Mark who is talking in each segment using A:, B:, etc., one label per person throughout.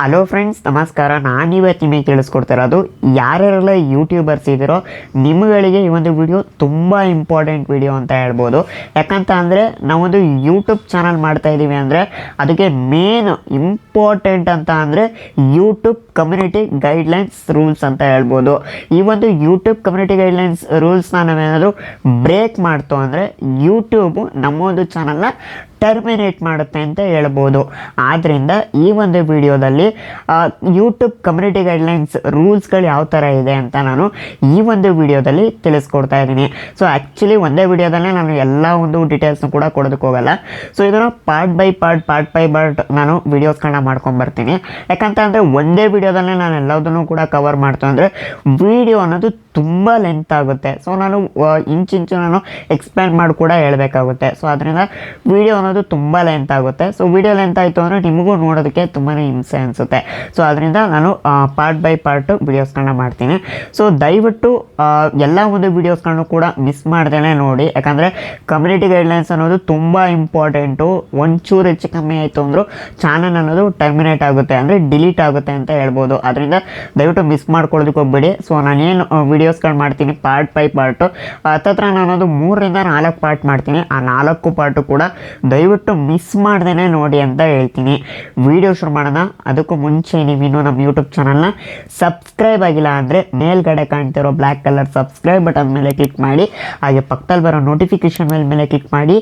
A: Hello friends ನಮಸ್ಕಾರ. ನಾನು ಇವತ್ತು ನಿಮಗೆ ತಿಳಿಸ್ಕೊಡ್ತಿರೋದು ಯಾರ್ಯಾರೆಲ್ಲ ಯೂಟ್ಯೂಬರ್ಸ್ ಇದ್ದೀರೋ ನಿಮ್ಮಗಳಿಗೆ ಈ ಒಂದು ವಿಡಿಯೋ ತುಂಬ ಇಂಪಾರ್ಟೆಂಟ್ ವಿಡಿಯೋ ಅಂತ ಹೇಳ್ಬೋದು. ಯಾಕಂತ ಅಂದರೆ, ನಾವೊಂದು ಯೂಟ್ಯೂಬ್ ಚಾನಲ್ ಮಾಡ್ತಾ ಇದ್ದೀವಿ ಅಂದರೆ, ಅದಕ್ಕೆ ಮೇನ್ ಇಂಪಾರ್ಟೆಂಟ್ ಅಂತ ಅಂದರೆ ಯೂಟ್ಯೂಬ್ ಕಮ್ಯುನಿಟಿ ಗೈಡ್ಲೈನ್ಸ್ ರೂಲ್ಸ್ ಅಂತ ಹೇಳ್ಬೋದು. ಈ ಒಂದು ಯೂಟ್ಯೂಬ್ ಕಮ್ಯುನಿಟಿ ಗೈಡ್ಲೈನ್ಸ್ ರೂಲ್ಸ್ನ ನಾವೇನಾದರೂ ಬ್ರೇಕ್ ಮಾಡ್ತು ಅಂದರೆ ಯೂಟ್ಯೂಬು ನಮ್ಮ ಒಂದು ಚಾನಲ್ನ ಟರ್ಮಿನೇಟ್ ಮಾಡುತ್ತೆ ಅಂತ ಹೇಳ್ಬೋದು. ಆದ್ದರಿಂದ ಈ ಒಂದು ವಿಡಿಯೋದಲ್ಲಿ ಯೂಟ್ಯೂಬ್ ಕಮ್ಯುನಿಟಿ ಗೈಡ್ಲೈನ್ಸ್ ರೂಲ್ಸ್ಗಳು ಯಾವ ಥರ ಇದೆ ಅಂತ ನಾನು ಈ ಒಂದು ವಿಡಿಯೋದಲ್ಲಿ ತಿಳಿಸ್ಕೊಡ್ತಾ ಇದ್ದೀನಿ. ಸೊ ಆ್ಯಕ್ಚುಲಿ ಒಂದೇ ವಿಡಿಯೋದಲ್ಲೇ ನಾನು ಎಲ್ಲ ಒಂದು ಡೀಟೇಲ್ಸ್ನ ಕೂಡ ಕೊಡೋದಕ್ಕೆ ಹೋಗಲ್ಲ. ಸೊ ಇದನ್ನು part by part part by part ನಾನು ವೀಡಿಯೋಸ್ಗಳನ್ನ ಮಾಡ್ಕೊಂಬರ್ತೀನಿ ಯಾಕಂತ ಅಂದರೆ ಒಂದೇ ವಿಡಿಯೋದಲ್ಲೇ ನಾನು ಎಲ್ಲದನ್ನು ಕೂಡ ಕವರ್ ಮಾಡ್ತು ಅಂದರೆ ವಿಡಿಯೋ ಅನ್ನೋದು ತುಂಬ ಲೆಂತ್ ಆಗುತ್ತೆ. ಸೊ ನಾನು ಇಂಚಿಂಚು ನಾನು ಎಕ್ಸ್ಪ್ಲೇನ್ ಮಾಡಿ ಕೂಡ ಹೇಳಬೇಕಾಗುತ್ತೆ. ಸೊ ಅದರಿಂದ ವಿಡಿಯೋ ಅನ್ನೋದು ತುಂಬ ಲೆಂತ್ ಆಗುತ್ತೆ. ಸೊ ವಿಡಿಯೋ ಲೆಂತ್ ಆಯಿತು ಅಂದರೆ ನಿಮಗೂ ನೋಡೋದಕ್ಕೆ ತುಂಬಾ ಹಿಂಸೆ ಅನಿಸುತ್ತೆ. ಸೊ ಅದರಿಂದ ನಾನು ಪಾರ್ಟ್ ಬೈ ಪಾರ್ಟು ವಿಡಿಯೋಸ್ಗಳನ್ನ ಮಾಡ್ತೀನಿ. ಸೊ ದಯವಿಟ್ಟು ಎಲ್ಲ ಒಂದು ವೀಡಿಯೋಸ್ಗಳನ್ನು ಕೂಡ ಮಿಸ್ ಮಾಡ್ದೇ ನೋಡಿ. ಯಾಕಂದರೆ ಕಮ್ಯುನಿಟಿ ಗೈಡ್ಲೈನ್ಸ್ ಅನ್ನೋದು ತುಂಬ ಇಂಪಾರ್ಟೆಂಟು ಒಂಚೂರು ಹೆಚ್ಚು ಕಮ್ಮಿ ಆಯಿತು ಅಂದರೂ ಚಾನಲ್ ಅನ್ನೋದು ಟರ್ಮಿನೇಟ್ ಆಗುತ್ತೆ. ಅಂದರೆ ಡಿಲೀಟ್ ಆಗುತ್ತೆ ಅಂತ ಹೇಳ್ಬೋದು. ಅದರಿಂದ ದಯವಿಟ್ಟು ಮಿಸ್ ಮಾಡ್ಕೊಳ್ಳೋದಕ್ಕೆ ಹೋಗ್ಬೇಡಿ. ಸೊ ನಾನೇನು ವೀಡಿಯೋಸ್ಗಳು ಮಾಡ್ತೀನಿ ಪಾರ್ಟ್ ಬೈ ಪಾರ್ಟು ಹತ್ತತ್ರ ಅದು ಮೂರರಿಂದ ನಾಲ್ಕು ಪಾರ್ಟ್ ಮಾಡ್ತೀನಿ. ಆ ನಾಲ್ಕು ಪಾರ್ಟು ಕೂಡ ದಯವಿಟ್ಟು ಮಿಸ್ ಮಾಡ್ದೇ ನೋಡಿ ಅಂತ ಹೇಳ್ತೀನಿ. ವಿಡಿಯೋ ಶುರು ಮಾಡೋಣ. ಅದಕ್ಕೂ ಮುಂಚೆ ನೀವಿನ್ನೂ ನಮ್ಮ ಯೂಟ್ಯೂಬ್ ಚಾನಲ್ನ ಸಬ್ಸ್ಕ್ರೈಬ್ ಆಗಿಲ್ಲ ಅಂದರೆ ಮೇಲ್ಗಡೆ ಕಾಣ್ತಿರೋ ಬ್ಲ್ಯಾಕ್ ಕಲರ್ ಸಬ್ಸ್ಕ್ರೈಬ್ ಬಟನ್ ಮೇಲೆ ಕ್ಲಿಕ್ ಮಾಡಿ. ಹಾಗೆ ಪಕ್ಕದಲ್ಲಿ ಬರೋ ನೋಟಿಫಿಕೇಶನ್ ಮೇಲೆ ಮೇಲೆ ಕ್ಲಿಕ್ ಮಾಡಿ.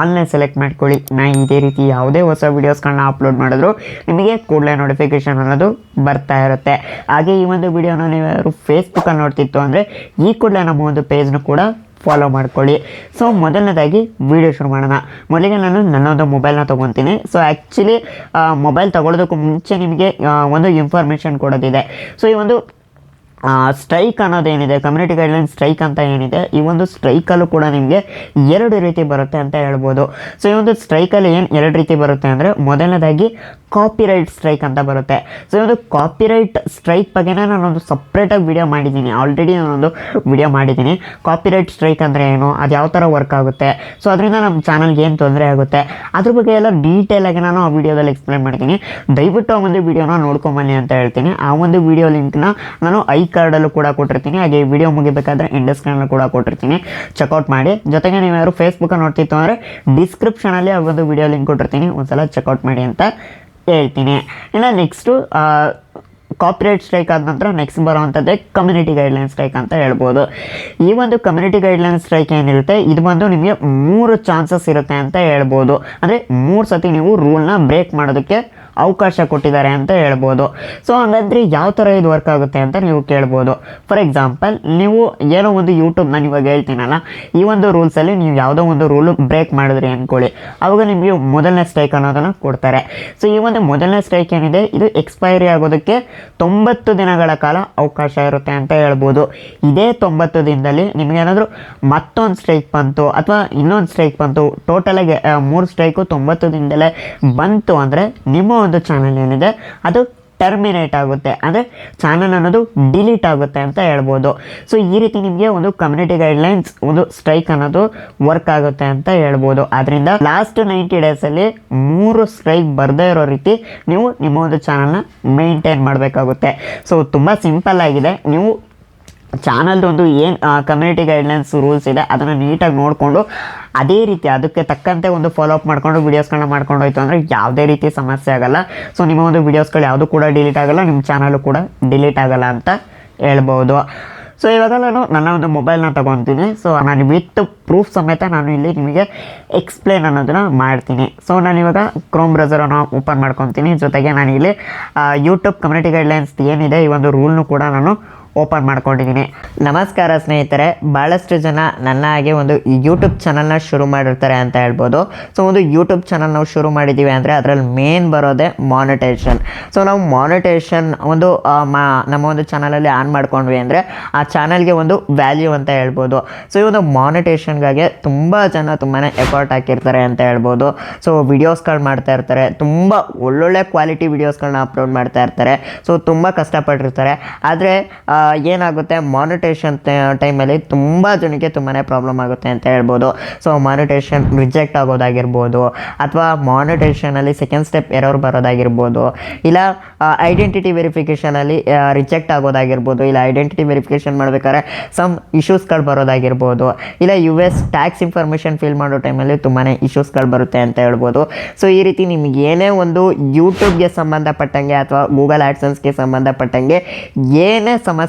A: ಆನ್ಲೈನ್ ಸೆಲೆಕ್ಟ್ ಮಾಡ್ಕೊಳ್ಳಿ. ನಾನು ಇದೇ ರೀತಿ ಯಾವುದೇ ಹೊಸ ವೀಡಿಯೋಸ್ಗಳನ್ನ ಅಪ್ಲೋಡ್ ಮಾಡಿದ್ರು ನಿಮಗೆ ಕೂಡಲೇ ನೋಟಿಫಿಕೇಶನ್ ಅನ್ನೋದು ಬರ್ತಾ ಇರುತ್ತೆ. ಹಾಗೆ ಈ ಒಂದು ವಿಡಿಯೋನ ನೀವ್ಯಾರು ಫೇಸ್ಬುಕ್ಕಲ್ಲಿ ನೋಡ್ತಿತ್ತು ಅಂದರೆ ಈ ಕೂಡಲೇ ನಮ್ಮ ಒಂದು ಪೇಜ್ನು ಕೂಡ ಫಾಲೋ ಮಾಡ್ಕೊಳ್ಳಿ. ಸೊ ಮೊದಲನೇದಾಗಿ ವಿಡಿಯೋ ಶುರು ಮಾಡೋಣ. ಮೊದಲಿಗೆ ನಾನು ನನ್ನೊಂದು ಮೊಬೈಲ್ನ ತೊಗೊತೀನಿ. ಸೊ ಆ್ಯಕ್ಚುಲಿ ಮೊಬೈಲ್ ತೊಗೊಳೋದಕ್ಕೂ ಮುಂಚೆ ನಿಮಗೆ ಒಂದು ಇನ್ಫಾರ್ಮೇಷನ್ ಕೊಡೋದಿದೆ. ಸೊ ಈ ಒಂದು ಸ್ಟ್ರೈಕ್ ಅನ್ನೋದೇನಿದೆ ಕಮ್ಯುನಿಟಿ ಗೈಡ್ಲೈನ್ ಸ್ಟ್ರೈಕ್ ಅಂತ ಏನಿದೆ, ಈ ಒಂದು ಸ್ಟ್ರೈಕಲ್ಲೂ ಕೂಡ ನಿಮಗೆ ಎರಡು ರೀತಿ ಬರುತ್ತೆ ಅಂತ ಹೇಳ್ಬೋದು. ಸೊ ಈ ಒಂದು ಸ್ಟ್ರೈಕಲ್ಲಿ ಏನು ಎರಡು ರೀತಿ ಬರುತ್ತೆ ಅಂದರೆ, ಮೊದಲನೇದಾಗಿ ಕಾಪಿರೈಟ್ ಸ್ಟ್ರೈಕ್ ಅಂತ ಬರುತ್ತೆ. ಸೊ ಈ ಒಂದು ಕಾಪಿರೈಟ್ ಸ್ಟ್ರೈಕ್ ಬಗ್ಗೆನೇ ನಾನೊಂದು ಸಪ್ರೇಟಾಗಿ ವಿಡಿಯೋ ಮಾಡಿದ್ದೀನಿ. ಆಲ್ರೆಡಿ ನಾನೊಂದು ವಿಡಿಯೋ ಮಾಡಿದ್ದೀನಿ. ಕಾಪಿರೈಟ್ ಸ್ಟ್ರೈಕ್ ಅಂದರೆ ಏನು? ಅದು ಯಾವ ಥರ ವರ್ಕ್ ಆಗುತ್ತೆ? ಸೊ ಅದರಿಂದ ನಮ್ಮ ಚಾನಲ್ಗೆ ಏನು ತೊಂದರೆ ಆಗುತ್ತೆ? ಅದ್ರ ಬಗ್ಗೆ ಎಲ್ಲ ಡೀಟೇಲಾಗಿ ನಾನು ಆ ವಿಡಿಯೋದಲ್ಲಿ ಎಕ್ಸ್ಪ್ಲೈನ್ ಮಾಡ್ತೀನಿ. ದಯವಿಟ್ಟು ಆ ಒಂದು ವಿಡಿಯೋನ ನೋಡ್ಕೊಂಬನ್ನಿ ಅಂತ ಹೇಳ್ತೀನಿ. ಆ ಒಂದು ವಿಡಿಯೋ ಲಿಂಕ್ನ ನಾನು ಐ ಕಾರ್ಡಲ್ಲೂ ಕೂಡ ಕೊಟ್ಟಿರ್ತೀನಿ. ಹಾಗೆ ವಿಡಿಯೋ ಮುಗಿಬೇಕಾದ್ರೆ ಇಂಡಸ್ಕ್ರೀನಲ್ಲಿ ಕೂಡ ಕೊಟ್ಟಿರ್ತೀನಿ. ಚೆಕ್ಔಟ್ ಮಾಡಿ. ಜೊತೆಗೆ ನೀವು ಯಾರು ಫೇಸ್ಬುಕ್ಕ ನೋಡ್ತಿತ್ತು ಅಂದರೆ ಡಿಸ್ಕ್ರಿಪ್ಷನಲ್ಲಿ ಆ ಒಂದು ವಿಡಿಯೋ ಲಿಂಕ್ ಕೊಟ್ಟಿರ್ತೀನಿ. ಒಂದ್ಸಲ ಚೆಕ್ಔಟ್ ಮಾಡಿ ಅಂತ ಹೇಳ್ತೀನಿ ಇನ್ನು ನೆಕ್ಸ್ಟು ಕಾಪಿರೈಟ್ ಸ್ಟ್ರೈಕ್ ಆದ ನಂತರ ನೆಕ್ಸ್ಟ್ ಬರುವಂಥದ್ದೇ ಕಮ್ಯುನಿಟಿ ಗೈಡ್ಲೈನ್ ಸ್ಟ್ರೈಕ್ ಅಂತ ಹೇಳ್ಬೋದು. ಈ ಒಂದು ಕಮ್ಯುನಿಟಿ ಗೈಡ್ಲೈನ್ ಸ್ಟ್ರೈಕ್ ಏನಿರುತ್ತೆ? ಇದು ಬಂದು ನಿಮಗೆ ಮೂರು ಚಾನ್ಸಸ್ ಇರುತ್ತೆ ಅಂತ ಹೇಳ್ಬೋದು. ಅಂದರೆ ಮೂರು ಸತಿ ನೀವು ರೂಲ್ನ ಬ್ರೇಕ್ ಮಾಡೋದಕ್ಕೆ ಅವಕಾಶ ಕೊಟ್ಟಿದ್ದಾರೆ ಅಂತ ಹೇಳ್ಬೋದು. ಸೊ ಹಂಗಂದ್ರೆ ಯಾವ ಥರ ಇದು ವರ್ಕ್ ಆಗುತ್ತೆ ಅಂತ ನೀವು ಕೇಳ್ಬೋದು. ಫಾರ್ ಎಕ್ಸಾಂಪಲ್ ನೀವು ಏನೋ ಒಂದು ಯೂಟ್ಯೂಬ್ ನಾನು ಇವಾಗ ಹೇಳ್ತೀನಲ್ಲ, ಈ ಒಂದು ರೂಲ್ಸಲ್ಲಿ ನೀವು ಯಾವುದೋ ಒಂದು ರೂಲು ಬ್ರೇಕ್ ಮಾಡಿದ್ರಿ ಅಂದ್ಕೊಳ್ಳಿ ಅವಾಗ ನಿಮಗೆ ಮೊದಲನೇ ಸ್ಟ್ರೈಕ್ ಅನ್ನೋದನ್ನು ಕೊಡ್ತಾರೆ. ಸೊ ಈ ಒಂದು ಮೊದಲನೇ ಸ್ಟ್ರೈಕ್ ಏನಿದೆ? ಇದು ಎಕ್ಸ್ಪೈರಿ ಆಗೋದಕ್ಕೆ ತೊಂಬತ್ತು ದಿನಗಳ ಕಾಲ ಅವಕಾಶ ಇರುತ್ತೆ ಅಂತ ಹೇಳ್ಬೋದು. ಇದೇ ತೊಂಬತ್ತು ದಿನದಲ್ಲಿ ನಿಮಗೇನಾದರೂ ಮತ್ತೊಂದು ಸ್ಟ್ರೈಕ್ ಬಂತು ಅಥವಾ ಇನ್ನೊಂದು ಸ್ಟ್ರೈಕ್ ಬಂತು ಟೋಟಲಾಗಿ ಮೂರು ಸ್ಟ್ರೈಕು ತೊಂಬತ್ತು ದಿನದಲ್ಲೇ ಬಂತು ಅಂದರೆ ನಿಮ್ಮ ಒಂದು ಚಾನಲ್ ಏನಿದೆ, ಅದು ಟರ್ಮಿನೇಟ್ ಆಗುತ್ತೆ. ಅಂದರೆ ಚಾನಲ್ ಅನ್ನೋದು ಡಿಲೀಟ್ ಆಗುತ್ತೆ ಅಂತ ಹೇಳ್ಬೋದು. ಸೊ ಈ ರೀತಿ ನಿಮಗೆ ಒಂದು ಕಮ್ಯುನಿಟಿ ಗೈಡ್ಲೈನ್ಸ್ ಒಂದು ಸ್ಟ್ರೈಕ್ ಅನ್ನೋದು ವರ್ಕ್ ಆಗುತ್ತೆ ಅಂತ ಹೇಳ್ಬೋದು. ಆದ್ದರಿಂದ ಲಾಸ್ಟ್ ನೈಂಟಿ ಡೇಸಲ್ಲಿ ಮೂರು ಸ್ಟ್ರೈಕ್ ಬರದೇ ಇರೋ ರೀತಿ ನೀವು ನಿಮ್ಮ ಒಂದು ಚಾನಲ್ನ ಮೇಂಟೈನ್ ಮಾಡಬೇಕಾಗುತ್ತೆ. ಸೊ ತುಂಬ ಸಿಂಪಲ್ ಆಗಿದೆ. ನೀವು ಚಾನಲ್ದು ಒಂದು ಏನು ಕಮ್ಯುನಿಟಿ ಗೈಡ್ಲೈನ್ಸ್ ರೂಲ್ಸ್ ಇದೆ, ಅದನ್ನು ನೀಟಾಗಿ ನೋಡಿಕೊಂಡು ಅದೇ ರೀತಿ ಅದಕ್ಕೆ ತಕ್ಕಂತೆ ಒಂದು ಫಾಲೋ ಅಪ್ ಮಾಡಿಕೊಂಡು ವೀಡಿಯೋಸ್ಗಳನ್ನ ಮಾಡ್ಕೊಂಡು ಹೋಯ್ತು ಅಂದರೆ ಯಾವುದೇ ರೀತಿ ಸಮಸ್ಯೆ ಆಗಲ್ಲ. ಸೊ ನಿಮ್ಮ ಒಂದು ವೀಡಿಯೋಸ್ಗಳು ಯಾವುದು ಕೂಡ ಡಿಲೀಟ್ ಆಗಲ್ಲ, ನಿಮ್ಮ ಚಾನಲು ಕೂಡ ಡಿಲೀಟ್ ಆಗಲ್ಲ ಅಂತ ಹೇಳ್ಬೋದು. ಸೊ ಇವಾಗ ನಾನು ನನ್ನ ಒಂದು ಮೊಬೈಲ್ನ ತೊಗೊತೀನಿ. ಸೊ ನಾನು ವಿತ್ ಪ್ರೂಫ್ ಸಮೇತ ನಾನು ಇಲ್ಲಿ ನಿಮಗೆ ಎಕ್ಸ್ಪ್ಲೇನ್ ಅನ್ನೋದನ್ನ ಮಾಡ್ತೀನಿ. ಸೊ ನಾನು ಇವಾಗ ಕ್ರೋಮ್ ಬ್ರೌಸರನ್ನು ಓಪನ್ ಮಾಡ್ಕೊತೀನಿ. ಜೊತೆಗೆ ನಾನು ಇಲ್ಲಿ ಯೂಟ್ಯೂಬ್ ಕಮ್ಯುನಿಟಿ ಗೈಡ್ಲೈನ್ಸ್ ಏನಿದೆ, ಈ ಒಂದು ರೂಲ್ನು ಕೂಡ ನಾನು ಓಪನ್ ಮಾಡ್ಕೊಂಡಿದ್ದೀನಿ. ನಮಸ್ಕಾರ ಸ್ನೇಹಿತರೆ ಭಾಳಷ್ಟು ಜನ ನನ್ನ ಹಾಗೆ ಒಂದು ಯೂಟ್ಯೂಬ್ ಚಾನಲ್ನ ಶುರು ಮಾಡಿರ್ತಾರೆ ಅಂತ ಹೇಳ್ಬೋದು. ಸೊ ಒಂದು ಯೂಟ್ಯೂಬ್ ಚಾನಲ್ ನಾವು ಶುರು ಮಾಡಿದ್ದೀವಿ ಅಂದರೆ ಅದರಲ್ಲಿ ಮೇನ್ ಬರೋದೇ ಮಾನಿಟೇಷನ್ ಸೊ ನಾವು ಮಾನಿಟೇಷನ್ ಒಂದು ಮಾ, ನಮ್ಮ ಒಂದು ಚಾನಲಲ್ಲಿ ಆನ್ ಮಾಡ್ಕೊಂಡ್ವಿ ಅಂದರೆ ಆ ಚಾನಲ್ಗೆ ಒಂದು ವ್ಯಾಲ್ಯೂ ಅಂತ ಹೇಳ್ಬೋದು. ಸೊ ಈ ಒಂದು ಮಾನಿಟೇಷನ್ಗಾಗಿ ತುಂಬ ಜನ ತುಂಬಾ ಎಫರ್ಟ್ ಹಾಕಿರ್ತಾರೆ ಅಂತ ಹೇಳ್ಬೋದು. ಸೊ ವಿಡಿಯೋಸ್ಗಳು ಮಾಡ್ತಾ ಇರ್ತಾರೆ. ತುಂಬ ಒಳ್ಳೊಳ್ಳೆ ಕ್ವಾಲಿಟಿ ವಿಡಿಯೋಸ್ಗಳನ್ನ ಅಪ್ಲೋಡ್ ಮಾಡ್ತಾ ಇರ್ತಾರೆ. ಸೊ ತುಂಬ ಕಷ್ಟಪಟ್ಟಿರ್ತಾರೆ. ಆದರೆ ಏನಾಗುತ್ತೆ ಮಾನಿಟೇಷನ್ ಟೈಮಲ್ಲಿ ತುಂಬ ಜನಕ್ಕೆ ತುಂಬಾ ಪ್ರಾಬ್ಲಮ್ ಆಗುತ್ತೆ ಅಂತ ಹೇಳ್ಬೋದು. ಸೊ ಮಾನಿಟೇಷನ್ ರಿಜೆಕ್ಟ್ ಆಗೋದಾಗಿರ್ಬೋದು, ಅಥವಾ ಮಾನಿಟೇಷನಲ್ಲಿ ಸೆಕೆಂಡ್ ಸ್ಟೆಪ್ ಎರರ್ ಬರೋದಾಗಿರ್ಬೋದು, ಇಲ್ಲ ಐಡೆಂಟಿಟಿ ವೆರಿಫಿಕೇಷನಲ್ಲಿ ರಿಜೆಕ್ಟ್ ಆಗೋದಾಗಿರ್ಬೋದು, ಇಲ್ಲ ಐಡೆಂಟಿಟಿ ವೆರಿಫಿಕೇಷನ್ ಮಾಡಬೇಕಾದ್ರೆ ಸಮ್ ಇಶ್ಯೂಸ್ಗಳು ಬರೋದಾಗಿರ್ಬೋದು, ಇಲ್ಲ U S tax information fill ಮಾಡೋ ಟೈಮಲ್ಲಿ ತುಂಬಾ ಇಶ್ಯೂಸ್ಗಳು ಬರುತ್ತೆ ಅಂತ ಹೇಳ್ಬೋದು. ಸೊ ಈ ರೀತಿ ನಿಮ್ಗೆ ಏನೇ ಒಂದು ಯೂಟ್ಯೂಬ್ಗೆ ಸಂಬಂಧಪಟ್ಟಂಗೆ ಅಥವಾ ಗೂಗಲ್ ಆ್ಯಡ್ಸನ್ಸ್ಗೆ ಸಂಬಂಧಪಟ್ಟಂಗೆ ಏನೇ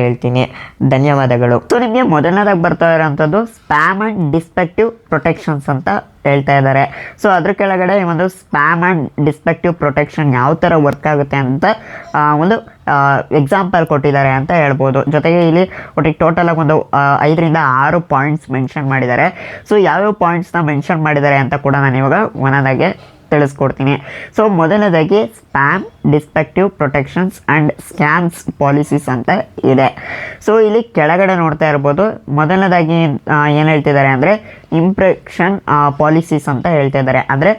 A: ಹೇಳ್ತೀನಿ. ಧನ್ಯವಾದಗಳು. ಸೊ ನಿಮಗೆ ಮೊದಲನೇದಾಗಿ ಬರ್ತಾ ಇರೋಂಥದ್ದು ಸ್ಪ್ಯಾಮ್ ಆ್ಯಂಡ್ ಡಿಸ್ಪೆಕ್ಟಿವ್ ಪ್ರೊಟೆಕ್ಷನ್ಸ್ ಅಂತ ಹೇಳ್ತಾ ಇದ್ದಾರೆ. ಸೊ ಅದ್ರ ಕೆಳಗಡೆ ಈ ಒಂದು ಸ್ಪ್ಯಾಮ್ ಆ್ಯಂಡ್ ಡಿಸ್ಪೆಕ್ಟಿವ್ ಪ್ರೊಟೆಕ್ಷನ್ ಯಾವ ಥರ ವರ್ಕ್ ಆಗುತ್ತೆ ಅಂತ ಒಂದು ಎಕ್ಸಾಂಪಲ್ ಕೊಟ್ಟಿದ್ದಾರೆ ಅಂತ ಹೇಳ್ಬೋದು. ಜೊತೆಗೆ ಇಲ್ಲಿ ಒಟ್ಟಿಗೆ ಟೋಟಲಾಗಿ ಒಂದು ಐದರಿಂದ ಆರು ಪಾಯಿಂಟ್ಸ್ ಮೆನ್ಷನ್ ಮಾಡಿದ್ದಾರೆ. ಸೊ ಯಾವ್ಯಾವ ಪಾಯಿಂಟ್ಸ್ನ ಮೆನ್ಷನ್ ಮಾಡಿದ್ದಾರೆ ಅಂತ ಕೂಡ ನಾನು ಇವಾಗ ಒಂದೊಂದಾಗೆ ತಿಳಿಸ್ಕೊಡ್ತೀನಿ. ಸೊ ಮೊದಲನೇದಾಗಿ spam deceptive protections and scams policies ಅಂತ ಇದೆ. ಸೊ ಇಲ್ಲಿ ಕೆಳಗಡೆ ನೋಡ್ತಾ ಇರ್ಬೋದು. ಮೊದಲನೇದಾಗಿ ಏನು ಹೇಳ್ತಿದ್ದಾರೆ ಅಂದರೆ ಇಂಪ್ರೆಕ್ಷನ್ ಪಾಲಿಸೀಸ್ ಅಂತ ಹೇಳ್ತಾ ಇದ್ದಾರೆ. ಅಂದರೆ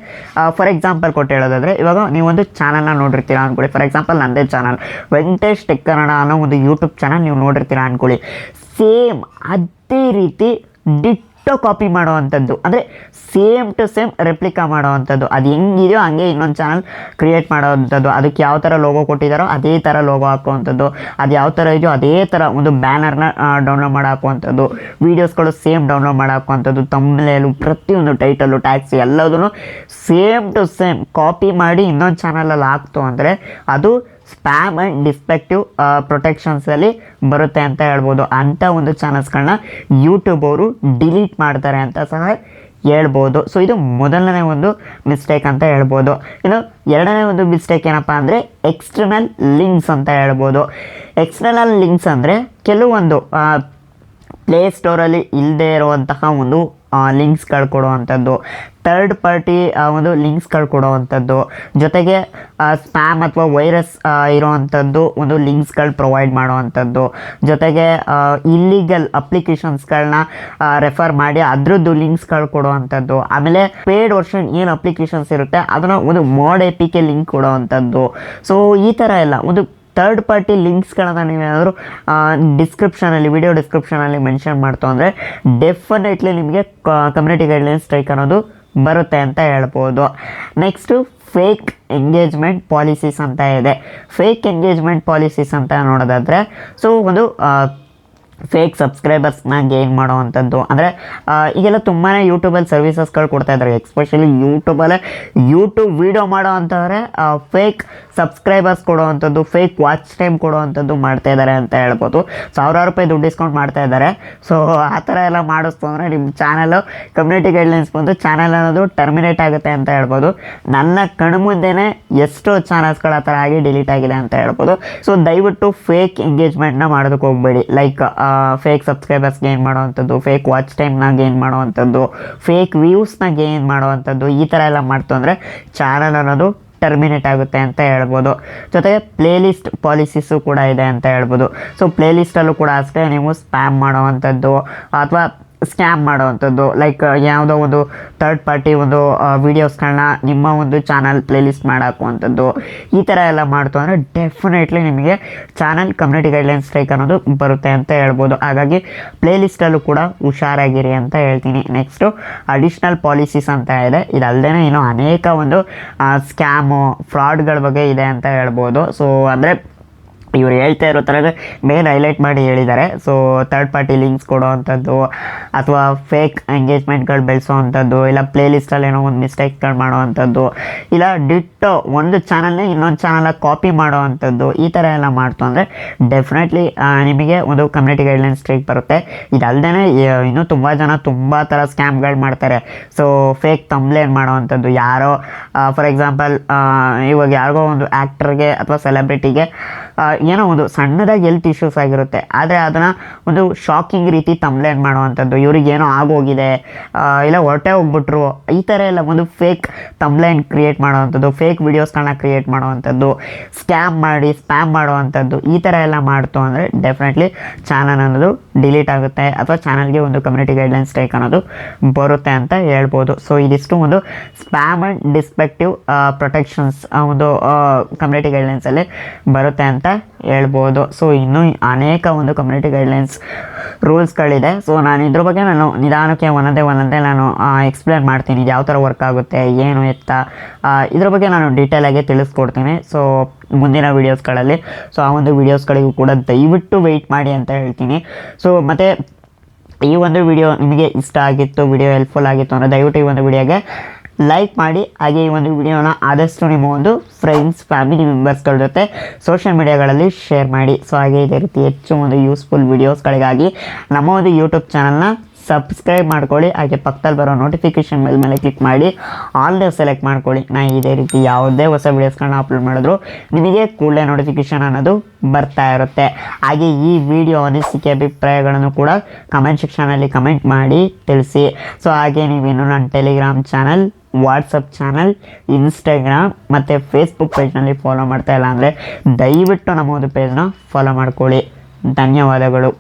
A: ಫಾರ್ ಎಕ್ಸಾಂಪಲ್ ಕೊಟ್ಟು ಹೇಳೋದಾದರೆ, ಇವಾಗ ನೀವೊಂದು ಚಾನಲ್ನ ನೋಡಿರ್ತೀರಾ ಅಂದ್ಕೊಳ್ಳಿ ಫಾರ್ ಎಕ್ಸಾಂಪಲ್ ನಂದೇ ಚಾನಲ್ ವೆಂಕಟೇಶ್ ಟೆಕ್ ಕನ್ನಡ ಅನ್ನೋ ಒಂದು ಯೂಟ್ಯೂಬ್ ಚಾನಲ್ ನೀವು ನೋಡಿರ್ತೀರಾ ಅಂದ್ಕೊಳ್ಳಿ ಸೇಮ್ ಅದೇ ರೀತಿ ಡಿಟ್ಟೋ ಕಾಪಿ ಮಾಡುವಂಥದ್ದು. ಅಂದರೆ ಸೇಮ್ ಟು ಸೇಮ್ ರೆಪ್ಲಿಕಾ ಮಾಡೋವಂಥದ್ದು. ಅದು ಹೆಂಗಿದೆಯೋ ಹಂಗೆ ಇನ್ನೊಂದು ಚಾನಲ್ ಕ್ರಿಯೇಟ್ ಮಾಡೋವಂಥದ್ದು. ಅದಕ್ಕೆ ಯಾವ ಥರ ಲೋಗೋ ಕೊಟ್ಟಿದ್ದಾರೋ ಅದೇ ಥರ ಲೋಗೋ ಹಾಕುವಂಥದ್ದು. ಅದು ಯಾವ ಥರ ಇದೆಯೋ ಅದೇ ಥರ ಒಂದು ಬ್ಯಾನರ್ನ ಡೌನ್ಲೋಡ್ ಮಾಡಿ ಹಾಕುವಂಥದ್ದು ವೀಡಿಯೋಸ್ಗಳು ಸೇಮ್ ಡೌನ್ಲೋಡ್ ಮಾಡಿ ಹಾಕುವಂಥದ್ದು ತಮ್ಮನೇಲು ಪ್ರತಿಯೊಂದು ಟೈಟಲು ಟ್ಯಾಕ್ಸಿ ಎಲ್ಲದೂ ಸೇಮ್ ಟು ಸೇಮ್ ಕಾಪಿ ಮಾಡಿ ಇನ್ನೊಂದು ಚಾನಲಲ್ಲಿ ಹಾಕ್ತು ಅಂದರೆ ಅದು ಸ್ಪ್ಯಾಮ್ ಆ್ಯಂಡ್ ಡಿಸ್ಪೆಕ್ಟಿವ್ ಪ್ರೊಟೆಕ್ಷನ್ಸಲ್ಲಿ ಬರುತ್ತೆ ಅಂತ ಹೇಳ್ಬೋದು. ಅಂಥ ಒಂದು ಚಾನಲ್ಸ್ಗಳನ್ನ ಯೂಟ್ಯೂಬ್ ಅವರು ಡಿಲೀಟ್ ಮಾಡ್ತಾರೆ ಅಂತ ಸಹ ಹೇಳ್ಬೋದು. ಸೊ ಇದು ಮೊದಲನೇ ಒಂದು ಮಿಸ್ಟೇಕ್ ಅಂತ ಹೇಳ್ಬೋದು. ಇನ್ನು ಎರಡನೇ ಒಂದು ಮಿಸ್ಟೇಕ್ ಏನಪ್ಪ ಅಂದರೆ ಎಕ್ಸ್ಟರ್ನಲ್ ಲಿಂಕ್ಸ್ ಅಂತ ಹೇಳ್ಬೋದು. ಎಕ್ಸ್ಟರ್ನಲ್ ಲಿಂಕ್ಸ್ ಅಂದರೆ ಕೆಲವೊಂದು ಪ್ಲೇ ಸ್ಟೋರಲ್ಲಿ ಇಲ್ಲದೆ ಇರುವಂತಹ ಒಂದು ಲಿಂಕ್ಸ್ಗಳು ಕೊಡುವಂಥದ್ದು. ಥರ್ಡ್ ಪಾರ್ಟಿ ಒಂದು ಲಿಂಕ್ಸ್ಗಳು ಕೊಡುವಂಥದ್ದು. ಜೊತೆಗೆ ಸ್ಪ್ಯಾಮ್ ಅಥವಾ ವೈರಸ್ ಇರುವಂಥದ್ದು ಒಂದು ಲಿಂಕ್ಸ್ಗಳು ಪ್ರೊವೈಡ್ ಮಾಡುವಂಥದ್ದು. ಜೊತೆಗೆ ಇಲ್ಲಿಗಲ್ ಅಪ್ಲಿಕೇಶನ್ಸ್ಗಳನ್ನ ರೆಫರ್ ಮಾಡಿ ಅದರದ್ದು ಲಿಂಕ್ಸ್ಗಳು ಕೊಡುವಂಥದ್ದು. ಆಮೇಲೆ ಪೇಡ್ ವರ್ಷನ್ ಏನು ಅಪ್ಲಿಕೇಶನ್ಸ್ ಇರುತ್ತೆ, ಅದನ್ನು ಒಂದು ಮೋಡ್ ಎ ಲಿಂಕ್ ಕೊಡುವಂಥದ್ದು. ಸೊ ಈ ಥರ ಎಲ್ಲ ಒಂದು ಥರ್ಡ್ ಪಾರ್ಟಿ ಲಿಂಕ್ಸ್ಗಳನ್ನು ನೀವೇನಾದರೂ ಡಿಸ್ಕ್ರಿಪ್ಷನಲ್ಲಿ ವಿಡಿಯೋ ಡಿಸ್ಕ್ರಿಪ್ಷನಲ್ಲಿ ಮೆನ್ಷನ್ ಮಾಡ್ತು ಅಂದರೆ ಡೆಫಿನೆಟ್ಲಿ ನಿಮಗೆ ಕಮ್ಯುನಿಟಿ ಗೈಡ್ಲೈನ್ಸ್ ಸ್ಟ್ರೈಕ್ ಅನ್ನೋದು ಬರುತ್ತೆ ಅಂತ ಹೇಳ್ಬೋದು. ನೆಕ್ಸ್ಟು ಫೇಕ್ ಎಂಗೇಜ್ಮೆಂಟ್ ಪಾಲಿಸೀಸ್ ಅಂತ ಇದೆ. ಫೇಕ್ ಎಂಗೇಜ್ಮೆಂಟ್ ಪಾಲಿಸೀಸ್ ಅಂತ ನೋಡೋದಾದರೆ, ಸೊ ಒಂದು ಫೇಕ್ ಸಬ್ಸ್ಕ್ರೈಬರ್ಸ್ನ ಗೇನ್ ಮಾಡೋವಂಥದ್ದು. ಅಂದರೆ ಈಗೆಲ್ಲ ತುಂಬಾ ಯೂಟ್ಯೂಬಲ್ಲಿ ಸರ್ವಿಸಸ್ಗಳು ಕೊಡ್ತಾ ಇದ್ದಾರೆ ಎಕ್ಸ್ಪೆಷಲಿ ಯೂಟ್ಯೂಬಲ್ಲೇ ಯೂಟ್ಯೂಬ್ ವೀಡಿಯೋ ಮಾಡೋ ಅಂಥವ್ರೆ ಫೇಕ್ ಸಬ್ಸ್ಕ್ರೈಬರ್ಸ್ ಕೊಡುವಂಥದ್ದು ಫೇಕ್ ವಾಚ್ ಟೈಮ್ ಕೊಡುವಂಥದ್ದು ಮಾಡ್ತಾ ಇದ್ದಾರೆ ಅಂತ ಹೇಳ್ಬೋದು. ಸಾವಿರಾರು ರೂಪಾಯಿ ದುಡ್ಡು ಡಿಸ್ಕೌಂಟ್ ಮಾಡ್ತಾ ಇದ್ದಾರೆ ಸೊ ಆ ಥರ ಎಲ್ಲ ಮಾಡಿಸ್ತು ಅಂದರೆ ನಿಮ್ಮ ಚಾನಲು ಕಮ್ಯುನಿಟಿ ಗೈಡ್ಲೈನ್ಸ್ ಬಂದು ಚಾನಲ್ ಅನ್ನೋದು ಟರ್ಮಿನೇಟ್ ಆಗುತ್ತೆ ಅಂತ ಹೇಳ್ಬೋದು. ನನ್ನ ಕಣ್ಮುಂದೆನೇ ಎಷ್ಟೋ ಚಾನಲ್ಸ್ಗಳು ಆ ಥರ ಆಗಿ ಡಿಲೀಟ್ ಆಗಿದೆ ಅಂತ ಹೇಳ್ಬೋದು. ಸೊ ದಯವಿಟ್ಟು ಫೇಕ್ ಎಂಗೇಜ್ಮೆಂಟ್ನ ಮಾಡೋದಕ್ಕೆ ಹೋಗಬೇಡಿ. ಲೈಕ್ ಫೇಕ್ ಸಬ್ಸ್ಕ್ರೈಬರ್ಸ್ ಗೇನ್ ಮಾಡೋವಂಥದ್ದು ಫೇಕ್ ವಾಚ್ ಟೈಮ್ನ ಗೇನ್ ಮಾಡೋವಂಥದ್ದು ಫೇಕ್ ವ್ಯೂಸ್ನ ಗೇನ್ ಮಾಡೋವಂಥದ್ದು, ಈ ಥರ ಎಲ್ಲ ಮಾಡ್ತು ಅಂದರೆ ಚಾನಲ್ ಅನ್ನೋದು ಟರ್ಮಿನೇಟ್ ಆಗುತ್ತೆ ಅಂತ ಹೇಳ್ಬೋದು. ಜೊತೆಗೆ ಪ್ಲೇಲಿಸ್ಟ್ ಪಾಲಿಸೀಸು ಕೂಡ ಇದೆ ಅಂತ ಹೇಳ್ಬೋದು. ಸೊ ಪ್ಲೇಲಿಸ್ಟಲ್ಲೂ ಕೂಡ ಅಷ್ಟೇ ನೀವು ಸ್ಪ್ಯಾಮ್ ಮಾಡೋವಂಥದ್ದು, ಅಥವಾ ಸ್ಕ್ಯಾಮ್ ಮಾಡುವಂಥದ್ದು. ಲೈಕ್ ಯಾವುದೋ ಒಂದು ಥರ್ಡ್ ಪಾರ್ಟಿ ಒಂದು ವೀಡಿಯೋಸ್ಗಳನ್ನ ನಿಮ್ಮ ಒಂದು ಚಾನಲ್ ಪ್ಲೇಲಿಸ್ಟ್ ಮಾಡಾಕುವಂಥದ್ದು. ಈ ಥರ ಎಲ್ಲ ಮಾಡ್ತು ಅಂದರೆ ಡೆಫಿನೆಟ್ಲಿ ನಿಮಗೆ ಚಾನಲ್ ಕಮ್ಯುನಿಟಿ ಗೈಡ್ಲೈನ್ ಸ್ಟ್ರೈಕ್ ಅನ್ನೋದು ಬರುತ್ತೆ ಅಂತ ಹೇಳ್ಬೋದು. ಹಾಗಾಗಿ ಪ್ಲೇಲಿಸ್ಟಲ್ಲೂ ಕೂಡ ಹುಷಾರಾಗಿರಿ ಅಂತ ಹೇಳ್ತೀನಿ. ನೆಕ್ಸ್ಟು ಅಡಿಷ್ನಲ್ ಪಾಲಿಸೀಸ್ ಅಂತ ಇದೆ ಇದಲ್ಲದೆ ಇನ್ನೂ ಅನೇಕ ಒಂದು ಸ್ಕ್ಯಾಮು ಫ್ರಾಡ್ಗಳ ಬಗ್ಗೆ ಇದೆ ಅಂತ ಹೇಳ್ಬೋದು. ಸೊ ಅಂದರೆ ಇವ್ರು ಹೇಳ್ತಾ ಇರೋ ಥರ ಮೇನ್ ಹೈಲೈಟ್ ಮಾಡಿ ಹೇಳಿದ್ದಾರೆ. ಸೊ ಥರ್ಡ್ ಪಾರ್ಟಿ ಲಿಂಕ್ಸ್ ಕೊಡೋ ಅಂಥದ್ದು, ಅಥವಾ ಫೇಕ್ ಎಂಗೇಜ್ಮೆಂಟ್ಗಳು ಬೆಳೆಸೋ ಅಂಥದ್ದು, ಇಲ್ಲ ಪ್ಲೇ ಲಿಸ್ಟಲ್ಲಿ ಏನೋ ಒಂದು ಮಿಸ್ಟೇಕ್ಗಳು ಮಾಡೋ ಅಂಥದ್ದು, ಇಲ್ಲ ಡಿಟ್ಟು ಒಂದು ಚಾನಲ್ನೇ ಇನ್ನೊಂದು ಚಾನಲಾಗಿ ಕಾಪಿ ಮಾಡೋ ಅಂಥದ್ದು, ಈ ಥರ ಎಲ್ಲ ಮಾಡ್ತು ಅಂದರೆ ಡೆಫಿನೆಟ್ಲಿ ನಿಮಗೆ ಒಂದು ಕಮ್ಯುನಿಟಿ ಗೈಡ್ಲೈನ್ಸ್ ಸ್ಟ್ರೈಕ್ ಬರುತ್ತೆ. ಇದಲ್ಲದೆ ಇನ್ನೂ ತುಂಬ ಜನ ತುಂಬ ಥರ ಸ್ಕ್ಯಾಮ್ಗಳು ಮಾಡ್ತಾರೆ. ಸೊ ಫೇಕ್ ತಂಬ್ಲೇನ್ ಮಾಡೋ ಅಂಥದ್ದು ಯಾರೋ ಫಾರ್ ಎಕ್ಸಾಂಪಲ್ ಇವಾಗ ಯಾರಿಗೋ ಒಂದು ಆ್ಯಕ್ಟರ್ಗೆ ಅಥವಾ ಸೆಲೆಬ್ರಿಟಿಗೆ ಏನೋ ಒಂದು ಸಣ್ಣದಾಗಿ ಹೆಲ್ತ್ ಇಶ್ಯೂಸ್ ಆಗಿರುತ್ತೆ. ಆದರೆ ಅದನ್ನು ಒಂದು ಶಾಕಿಂಗ್ ರೀತಿ ತಂಬ್ಲೇನ್ ಮಾಡುವಂಥದ್ದು. ಇವ್ರಿಗೆ ಏನೋ ಆಗೋಗಿದೆ ಇಲ್ಲ ಹೊರಟೆ ಹೋಗ್ಬಿಟ್ರು, ಈ ಥರ ಎಲ್ಲ ಒಂದು ಫೇಕ್ ತಂಬ್ಲೈನ್ ಕ್ರಿಯೇಟ್ ಮಾಡೋವಂಥದ್ದು ಫೇಕ್ ವಿಡಿಯೋಸ್ಗಳನ್ನ ಕ್ರಿಯೇಟ್ ಮಾಡುವಂಥದ್ದು ಸ್ಕ್ಯಾಮ್ ಮಾಡಿ ಸ್ಪ್ಯಾಮ್ ಮಾಡುವಂಥದ್ದು, ಈ ಥರ ಎಲ್ಲ ಮಾಡ್ತು ಅಂದರೆ ಡೆಫಿನೆಟ್ಲಿ ಚಾನಲ್ ಅನ್ನೋದು ಡಿಲೀಟ್ ಆಗುತ್ತೆ ಅಥವಾ ಚಾನಲ್ಗೆ ಒಂದು ಕಮ್ಯುನಿಟಿ ಗೈಡ್ಲೈನ್ಸ್ ಸ್ಟ್ರೈಕ್ ಅನ್ನೋದು ಬರುತ್ತೆ ಅಂತ ಹೇಳ್ಬೋದು. ಸೊ ಇದಿಷ್ಟು ಒಂದು ಸ್ಪ್ಯಾಮ್ ಆ್ಯಂಡ್ ಡಿಸ್ಪೆಕ್ಟಿವ್ ಪ್ರೊಟೆಕ್ಷನ್ಸ್ ಒಂದು ಕಮ್ಯುನಿಟಿ ಗೈಡ್ಲೈನ್ಸಲ್ಲಿ ಬರುತ್ತೆ ಅಂತ ಹೇಳ್ಬೋದು. ಸೊ ಇನ್ನೂ ಅನೇಕ ಒಂದು ಕಮ್ಯುನಿಟಿ ಗೈಡ್ಲೈನ್ಸ್ ರೂಲ್ಸ್ಗಳಿದೆ ಸೊ ನಾನು ಇದ್ರ ಬಗ್ಗೆ ನಾನು ನಿಧಾನಕ್ಕೆ ಒಂದೊಂದೇ ಒಂದೊಂದೇ ನಾನು ಎಕ್ಸ್ಪ್ಲೇನ್ ಮಾಡ್ತೀನಿ. ಯಾವ ಥರ ವರ್ಕ್ ಆಗುತ್ತೆ, ಏನು ಎತ್ತ ಇದ್ರ ಬಗ್ಗೆ ನಾನು ಡೀಟೇಲಾಗಿ ತಿಳಿಸ್ಕೊಡ್ತೀನಿ. ಸೊ ಮುಂದಿನ ವೀಡಿಯೋಸ್ಗಳಲ್ಲಿ ಸೊ ಆ ಒಂದು ವೀಡಿಯೋಸ್ಗಳಿಗೂ ಕೂಡ ದಯವಿಟ್ಟು ವೆಯ್ಟ್ ಮಾಡಿ ಅಂತ ಹೇಳ್ತೀನಿ. ಸೊ ಮತ್ತು ಈ ಒಂದು ವಿಡಿಯೋ ನಿಮಗೆ ಇಷ್ಟ ಆಗಿತ್ತು ವಿಡಿಯೋ ಹೆಲ್ಪ್ಫುಲ್ ಆಗಿತ್ತು ಅಂದರೆ ದಯವಿಟ್ಟು ಈ ಒಂದು ವಿಡಿಯೋಗೆ ಲೈಕ್ ಮಾಡಿ, ಹಾಗೆ ಈ ಒಂದು ವಿಡಿಯೋನ ಆದಷ್ಟು ನಿಮ್ಮ ಒಂದು ಫ್ರೆಂಡ್ಸ್ ಫ್ಯಾಮಿಲಿ ಮೆಂಬರ್ಸ್ಗಳ ಜೊತೆ ಸೋಷಿಯಲ್ ಮೀಡಿಯಾಗಳಲ್ಲಿ ಶೇರ್ ಮಾಡಿ. ಸೊ ಹಾಗೆ ಇದೇ ರೀತಿ ಹೆಚ್ಚು ಒಂದು ಯೂಸ್ಫುಲ್ ವೀಡಿಯೋಸ್ಗಳಿಗಾಗಿ ನಮ್ಮ ಒಂದು ಯೂಟ್ಯೂಬ್ ಚಾನಲ್ನ ಸಬ್ಸ್ಕ್ರೈಬ್ ಮಾಡ್ಕೊಳ್ಳಿ. ಹಾಗೆ ಪಕ್ಕದಲ್ಲಿ ಬರೋ ನೋಟಿಫಿಕೇಷನ್ ಮೇಲೆ ಮೇಲೆ ಕ್ಲಿಕ್ ಮಾಡಿ. ಆಲ್ ದ ಸೆಲೆಕ್ಟ್ ಮಾಡ್ಕೊಳ್ಳಿ. ನಾ ಇದೇ ರೀತಿ ಯಾವುದೇ ಹೊಸ ವೀಡಿಯೋಸ್ಗಳನ್ನ ಅಪ್ಲೋಡ್ ಮಾಡಿದ್ರು ನಿಮಗೆ ಕೂಡಲೇ ನೋಟಿಫಿಕೇಷನ್ ಅನ್ನೋದು ಬರ್ತಾ ಇರುತ್ತೆ. ಹಾಗೆ ಈ ವಿಡಿಯೋ ಅನಿಸಿಕೆ ಅಭಿಪ್ರಾಯಗಳನ್ನು ಕೂಡ ಕಮೆಂಟ್ ಸೆಕ್ಷನಲ್ಲಿ ಕಮೆಂಟ್ ಮಾಡಿ ತಿಳಿಸಿ. ಸೊ ಹಾಗೆ ನೀವಿನ್ನು ನನ್ನ Telegram channel WhatsApp channel, Instagram ಮತ್ತು ಫೇಸ್ಬುಕ್ ಪೇಜ್ನಲ್ಲಿ ಫಾಲೋ ಮಾಡ್ತಾ ಇಲ್ಲ ಅಂದರೆ ದಯವಿಟ್ಟು ನಮ್ಮ ಒಂದು ಪೇಜ್ನ ಫಾಲೋ ಮಾಡ್ಕೊಳ್ಳಿ. ಧನ್ಯವಾದಗಳು.